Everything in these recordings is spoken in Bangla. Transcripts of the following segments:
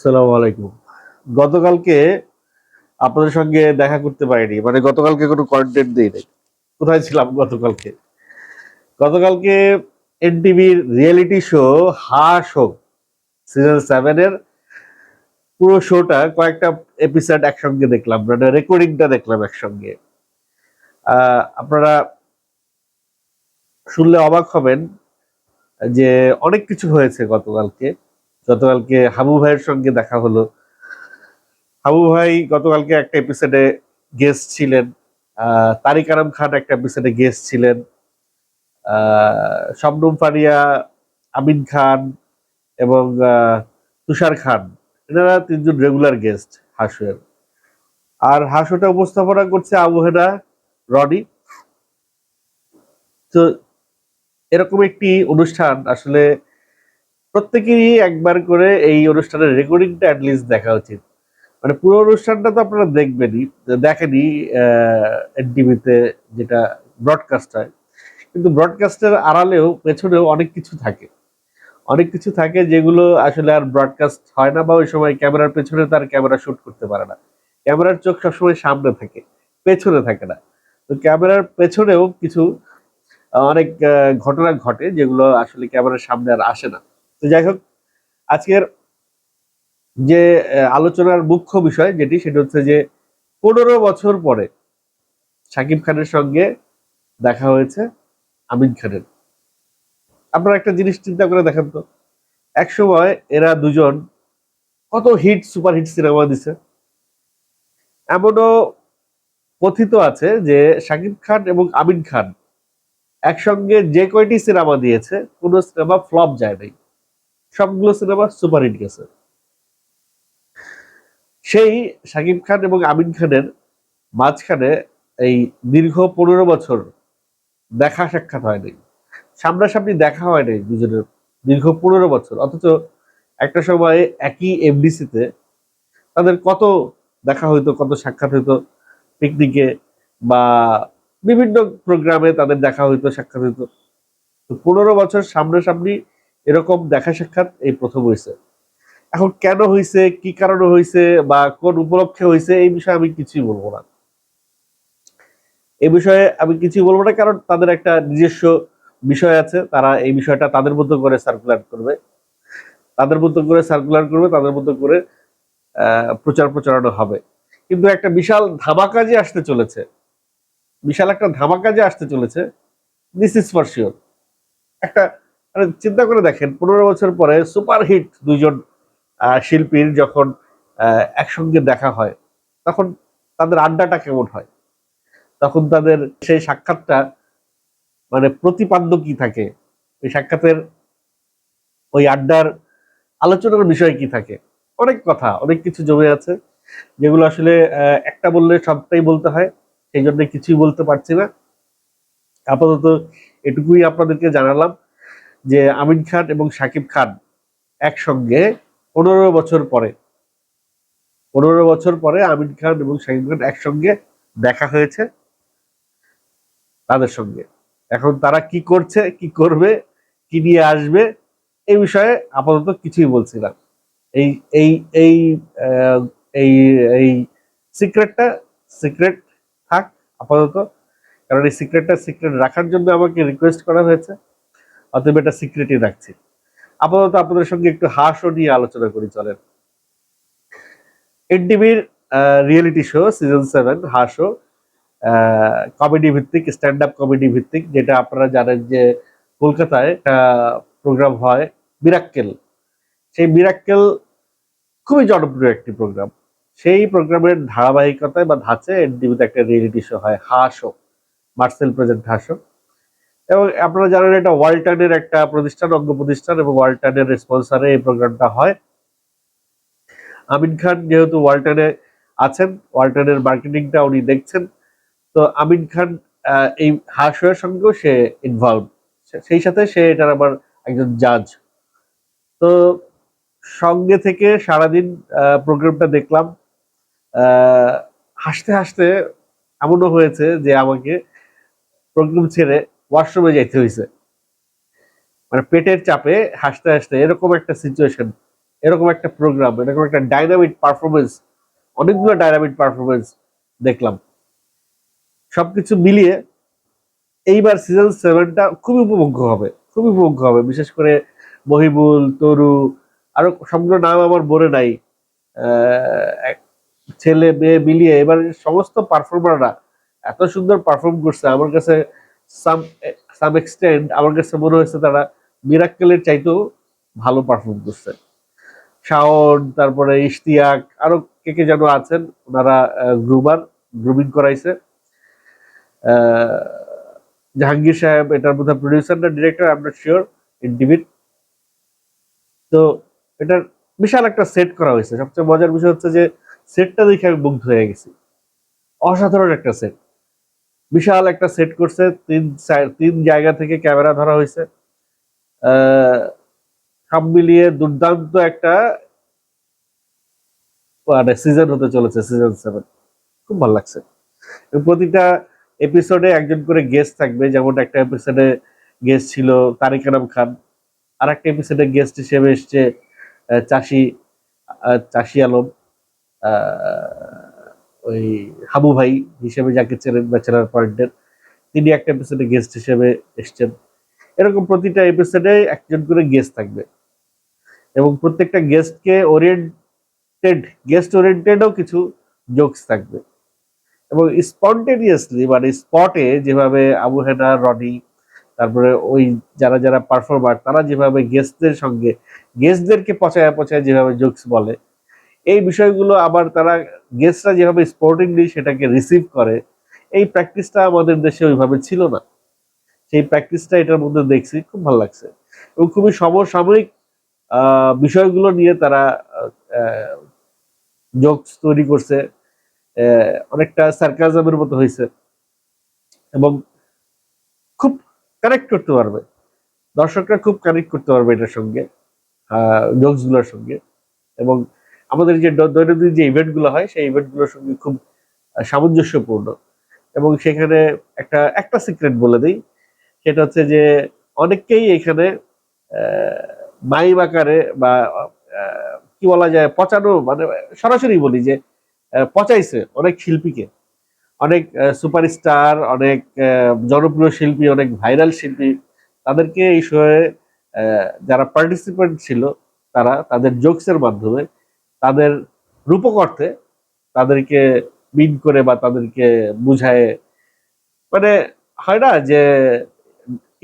সালাম আলাইকুম। গতকালকে আপনাদের সঙ্গে দেখা করতে পারিনি মানে গতকালকে কোনো কন্টেন্ট দিই নাই। কোথায় ছিলাম গতকালকে? গতকালকে এনটিভির রিয়েলিটি শো হাস হোক সিজন সেভেনের পুরো শোটা কয়েকটা এপিসোড একসঙ্গে দেখলাম মানে রেকর্ডিংটা দেখলাম একসঙ্গে। আপনারা শুনলে অবাক হবেন যে অনেক কিছু হয়েছে গতকালকে। গতকালকে হাবু ভাইয়ের সঙ্গে দেখা হলো। হাবু ভাই গতকালকে একটা এপিসোডে গেস্ট ছিলেন। তারিক আনাম খান একটা এপিসোডে গেস্ট ছিলেন। শবনম ফারিয়া, আমিন খান এবং তুষার খান। এনারা তিনজন রেগুলার গেস্ট হাসুয়ের। আর হাসুটা উপস্থাপনা করছে আবহেনা রনি। তো এরকম একটি অনুষ্ঠান আসলে প্রত্যেকেরই একবার করে এই অনুষ্ঠানের রেকর্ডিংটা অ্যাটলিস্ট দেখা উচিত। মানে পুরো অনুষ্ঠানটা তো আপনারা দেখবেনই দেখেনি এনটিভিতে যেটা ব্রডকাস্ট হয়। কিন্তু ব্রডকাস্টের আড়ালেও, পেছনেও অনেক কিছু থাকে। অনেক কিছু থাকে যেগুলো আসলে আর ব্রডকাস্ট হয় না বা ওই সময় ক্যামেরার পেছনে তার ক্যামেরা শুট করতে পারে না। ক্যামেরার চোখ সবসময় সামনে থাকে, পেছনে থাকে না। তো ক্যামেরার পেছনেও কিছু, অনেক ঘটনা ঘটে যেগুলো আসলে ক্যামেরার সামনে আর আসে না। তো যাই হোক, আজকের যে আলোচনার মুখ্য বিষয় যেটি, সেটা হচ্ছে যে, পনেরো বছর পরে শাকিব খানের সঙ্গে দেখা হয়েছে আমিন খানের। আপনারা একটা জিনিস চিন্তা করে দেখেন তো, এক সময় এরা দুজন কত হিট, সুপার হিট সিনেমা দিছে। এমনও কথিত আছে যে শাকিব খান এবং আমিন খান একসঙ্গে যে কয়টি সিনেমা দিয়েছে, কোনো সিনেমা ফ্লপ যায় নাই। সবগুলো সিনেমা সুপার হিট গেছে। সেই শাকিব খান এবং আমিন খানের মাঝখানে এই দীর্ঘ পনেরো বছর দেখা সাক্ষাৎ হয়নি সামনাসামনি দেখা হয় নাই দুজনের দীর্ঘ পনেরো বছর। অথচ একটা সময় একই এফডিসিতে তাদের কত দেখা হইতো, কত সাক্ষাৎ হইতো পিকনিকে বা বিভিন্ন প্রোগ্রামে তাদের দেখা হইতো, সাক্ষাৎ হইতো। পনেরো বছর সামনাসামনি এরকম দেখা সাক্ষাৎ এই প্রথম হয়েছে। এখন কেন হয়েছে, কি কারণে হয়েছে, বা কোন উপলক্ষে হয়েছে, এই বিষয়ে আমি কিছুই বলব না। এই বিষয়ে আমি কিছুই বলব না, কারণ তাদের একটা নিজস্ব বিষয় আছে। তারা এই বিষয়টা তাদের মতো করে সার্কুলার করবে। তাদের মতো করে সার্কুলার করবে, তাদের মতো করে প্রচার প্রচারণা হবে। কিন্তু একটা বিশাল ধামাকা যে আসতে চলেছে, বিশাল একটা ধামাকা যে আসতে চলেছে দিস ইজ ফর শিওর একটা মানে চিন্তা করে দেখেন, পনেরো বছর পরে সুপার হিট দুইজন শিল্পীর যখন একসঙ্গে দেখা হয়, তখন তাদের আড্ডাটা কেমন হয়? তখন তাদের সেই সাক্ষাৎটা মানে প্রতিপাদ্য কি থাকে? ওই সাক্ষাতের ওই আড্ডার আলোচনার বিষয় কি থাকে? অনেক কথা, অনেক কিছু জমে আছে, যেগুলো আসলে একটা বললে সবটাই বলতে হয়, সেই জন্য কিছুই বলতে পারছি না। আপাতত এটুকুই আপনাদেরকে জানালাম। যে আমিন খান এবং সাকিব খান একসঙ্গে পনেরো বছর পরে, পনেরো বছর পরে আমিন খান এবং শাকিব খান একসঙ্গে দেখা হয়েছে তাদের সঙ্গে। এখন তারা কি করছে, কি করবে, কি নিয়ে আসবে এই বিষয়ে আপাতত কিছুই বলছি না। এই এই এই এই এই সিক্রেটটা সিক্রেট থাক আপাতত, কারণ এই সিক্রেটটা সিক্রেট রাখার জন্য আমাকে রিকোয়েস্ট করা হয়েছে। অতএব এটা সিক্রেটই রাখছি। আপাতত আপনাদের সঙ্গে একটু হাসও নিয়ে আলোচনা করি, চলেন। এনটিভির reality show season seven Haso. Comedy ভিত্তিক স্ট্যান্ড আপ কমেডি ভিত্তিক, যেটা আপনারা জানেন যে কলকাতায় একটা প্রোগ্রাম হয় মিরাক্কেল সেই মিরাক্কেল খুবই জনপ্রিয় একটি প্রোগ্রাম সেই প্রোগ্রামের ধারাবাহিকতায় বা ধাঁচে এনটিভিতে একটা রিয়েলিটি শো হয়, হাসো। মার্সেল প্রেজেন্ট হাসো। এবং আপনারা জানেন এটা ওয়ালটনের একটা প্রতিষ্ঠান, অঙ্গ প্রতিষ্ঠান এবং ওয়ালটনের স্পন্সারে এই প্রোগ্রামটা হয়। আমিন খান যেহেতু ওয়ালটনে আছেন, ওয়ালটনের মার্কেটিংটা উনি দেখছেন। তো আমিন খান এই হাসের সঙ্গেও সে ইনভলভ সেই সাথে সে এটার আবার একজন জাজ তো সঙ্গে থেকে সারাদিন প্রোগ্রামটা দেখলাম। হাসতে হাসতে এমনও হয়েছে যে আমাকে প্রোগ্রাম ছেড়ে ওয়াশরুমে যাইতে হয়েছে মানে পেটের চাপে হাসতে হাসতে এরকম একটা সিচুয়েশন এরকম একটা প্রোগ্রাম এরকম একটা ডাইনামিক পারফরমেন্স অনেকগুলো ডাইনামিক পারফরমেন্স দেখলাম। সবকিছু মিলিয়ে এইবার সিজন সেভেনটা খুবই উপভোগ্য হবে, খুবই উপভোগ্য হবে। বিশেষ করে মহিবুল, তরু, আরও সবগুলো নাম আমার মনে নাই। ছেলে, মেয়ে মিলিয়ে এবার সমস্ত পারফর্মাররা এত সুন্দর পারফর্ম করছে। আমার কাছে সাম সাম এক্সটেন্ড আমার কাছে মনে হয়েছে তারা মিরাক্কেলের চাইতেও ভালো পারফর্ম করছে। শাওন, তারপরে ইশতিয়াক, আরও কে কে যেন আছেন, ওনারা গ্রুমার, গ্রুমিং করাইছে। জাহাঙ্গীর সাহেব, এটার মধ্যে প্রডিউসার না director I am not sure in তো এটার বিশাল একটা সেট করা হয়েছে। সবচেয়ে মজার বিষয় হচ্ছে যে সেটটা দেখে আমি মুগ্ধ হয়ে গেছি। অসাধারণ একটা সেট বিশাল একটা সেট করছে, তিন তিন জায়গা থেকে ক্যামেরা ধরা হয়েছে। সব মিলিয়ে দুর্দান্ত একটা মানে সিজন হতে চলেছে সিজন সেভেন খুব ভালো লাগছে। প্রতিটা এপিসোডে একজন করে গেস্ট থাকবে, যেমন একটা এপিসোডে গেস্ট ছিল তারিক আনাম খান আর একটা এপিসোডে গেস্ট হিসেবে এসছে চাষি চাষি আলম। ওই হাবু ভাই হিসেবে যাকে চেনেন ব্যাচেলার পয়েন্টের, তিনি একটা এপিসোডে গেস্ট হিসেবে এসছেন। এরকম প্রতিটা এপিসোডে একজন করে গেস্ট থাকবে। এবং প্রত্যেকটা গেস্টকে ওরিয়েন্টেড গেস্ট ওরিয়েন্টেডও কিছু জোকস থাকবে। এবং স্পন্টেনিয়াসলি মানে স্পটে যেভাবে আবু হেনা রনি, তারপরে ওই যারা যারা পারফর্মার তারা যেভাবে গেস্টদের সঙ্গে গেস্টদেরকে পচায় পচায় যেভাবে জোকস বলে এই বিষয়গুলো আবার তারা গেস্টরা যেভাবে স্পোর্টিংলি সেটাকে রিসিভ করে, এই প্র্যাকটিসটা আমাদের দেশে ওইভাবে ছিল না। সেই প্র্যাকটিসটা এটার মধ্যে দেখছি, খুব ভালো লাগছে। এবং খুবই সমসাময়িক বিষয়গুলো নিয়ে তারা জোকস তৈরি করছে। অনেকটা সার্কাজমের মতো হয়েছে এবং খুব কানেক্ট করতে পারবে। দর্শকরা খুব কানেক্ট করতে পারবে এটার সঙ্গে জোকসগুলোর সঙ্গে। এবং আমাদের যে দৈনন্দিন যে ইভেন্টগুলো হয়, সেই ইভেন্টগুলোর সঙ্গে খুব সামঞ্জস্যপূর্ণ। এবং সেখানে একটা একটা সিক্রেট বলে দিই। সেটা হচ্ছে যে, অনেককেই এখানে মাইম আকারে বা কি বলা যায়, পচানো মানে সরাসরি বলি যে পচাইছে অনেক শিল্পীকে। অনেক সুপারস্টার অনেক জনপ্রিয় শিল্পী, অনেক ভাইরাল শিল্পী, তাদেরকে এই শোয়ে যারা পার্টিসিপেন্ট ছিল, তারা তাদের জোকসের মাধ্যমে তাদের রূপকর্থে তাদেরকে মিন করে বা তাদেরকে বুঝায়। মানে হয় না যে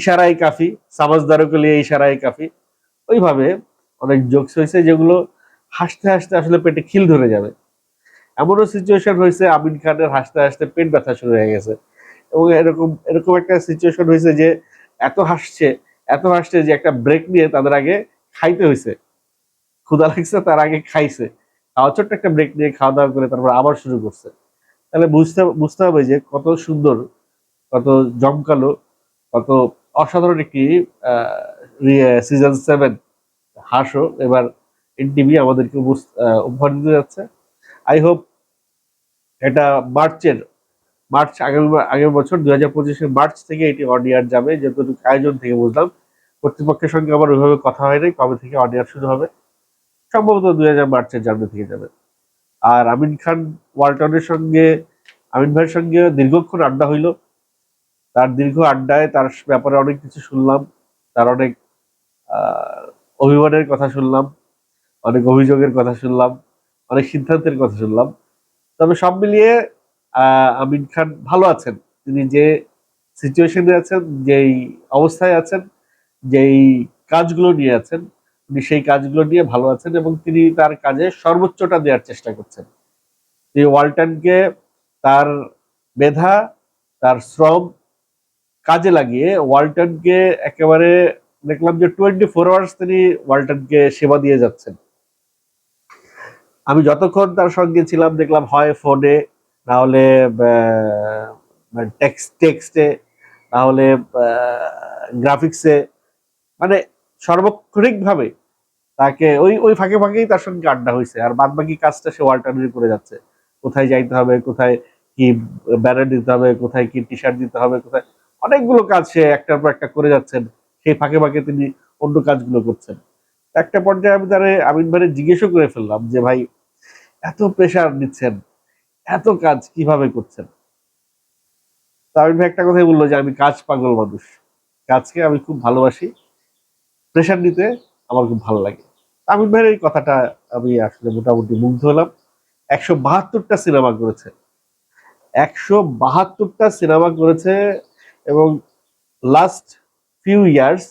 ইশারাই কাফি সামাজদারকে লিয়ে ইশারাই কাফি, ওইভাবে অনেক জোকস হয়েছে যেগুলো হাসতে হাসতে আসলে পেটে খিল ধরে যাবে। এমনও সিচুয়েশন হয়েছে আমিন খানের হাসতে হাসতে পেট ব্যথা শুরু হয়ে গেছে। এবং এরকম এরকম একটা সিচুয়েশন হয়েছে যে এত হাসছে এত হাসছে যে একটা ব্রেক নিয়ে তাদের আগে খাইতে হয়েছে। ক্ষুধা লাগছে, তার আগে খাইছে। খাওয়া ছোট্ট একটা ব্রেক নিয়ে খাওয়া দাওয়া করে তারপর আবার শুরু করছে। তাহলে বুঝতে বুঝতে হবে যে কত সুন্দর, কত জমকালো, কত অসাধারণ একটি সিজন সেভেন হাসো। এবার এনটিভি আমাদেরকে উপহার দিতে যাচ্ছে। আই হোপ এটা মার্চের, মার্চ আগামী আগের বছর দুই হাজার পঁচিশের মার্চ থেকে এটি অডিয়ার যাবে। যতটুকু আয়োজন থেকে বুঝলাম। কর্তৃপক্ষের সঙ্গে আমার ওইভাবে কথা হয়নি কবে থেকে অডিয়ার শুরু হবে। সম্ভবত দুই হাজার মার্চের জানুয়ারি থেকে যাবে। আর আমিন খান ওয়ালটনের সঙ্গে, আমিন ভাইয়ের সঙ্গে দীর্ঘক্ষণ আড্ডা হইল। তার দীর্ঘ আড্ডায় তার ব্যাপারে অনেক কিছু শুনলাম। তার অনেক অভিমানের কথা শুনলাম। অনেক অভিযোগের কথা শুনলাম। অনেক সিদ্ধান্তের কথা শুনলাম। তবে সব মিলিয়ে আমিন খান ভালো আছেন। তিনি যে সিচুয়েশনে আছেন, যেই অবস্থায় আছেন, যেই কাজগুলো নিয়ে আছেন তিনি সেই কাজগুলো নিয়ে ভালো আছেন এবং তিনি তার কাজে সর্বোচ্চটা দেওয়ার চেষ্টা করছেন। তিনি ওয়ালটনকে তার মেধা, তার শ্রম কাজে লাগিয়ে ওয়ালটনকে একেবারে দেখলাম যে টোয়েন্টি ফোর আওয়ার্স তিনি ওয়ালটনকে সেবা দিয়ে যাচ্ছেন। আমি যতক্ষণ তার সঙ্গে ছিলাম দেখলাম হয় ফোনে, না হলে টেক্সট টেক্সটে না হলে গ্রাফিক্সে মানে সার্বক্ষণিকভাবে তাকে ওই ওই ফাঁকে ফাঁকেই তার সঙ্গে আড্ডা হয়েছে আর বাদ বাকি কাজটা সে ওয়াল্টারনেট করে যাচ্ছে। কোথায় যাইতে হবে, কোথায় কি ব্যানার দিতে হবে, কোথায় কি টি শার্ট দিতে হবে, কোথায় অনেকগুলো কাজ সে একটার পর একটা করে যাচ্ছেন। সেই ফাঁকে ফাঁকে তিনি অন্য কাজগুলো করছেন। একটা পর্যায়ে আমি তারে আমিন ভাইরে জিজ্ঞেসও করে ফেললাম যে, ভাই, এত প্রেশার নিচ্ছেন, এত কাজ কীভাবে করছেন? তা আমিন ভাই একটা কথাই বলল যে, আমি কাজ পাগল মানুষ। কাজকে আমি খুব ভালোবাসি। প্রেশার নিতে আমার খুব ভালো লাগে। আমিন ভাইয়ের এই কথাটা আমি আসলে মোটামুটি মুগ্ধ হলাম। একশো বাহাত্তরটা সিনেমা করেছে। একশো বাহাত্তরটা সিনেমা করেছে এবং লাস্ট ফিউ ইয়ার্স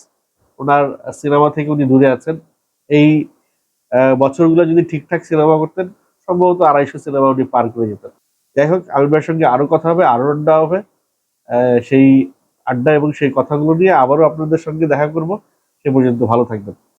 ওনার সিনেমা থেকে উনি দূরে আছেন। এই বছরগুলো যদি ঠিকঠাক সিনেমা করতেন, সম্ভবত আড়াইশো সিনেমা উনি পার করে যেতেন। যাই হোক আমির ভাইয়ের সঙ্গে আরও কথা হবে আরও আড্ডা হবে। সেই আড্ডা এবং সেই কথাগুলো নিয়ে আবারও আপনাদের সঙ্গে দেখা করব। সে পর্যন্ত ভালো থাকবেন।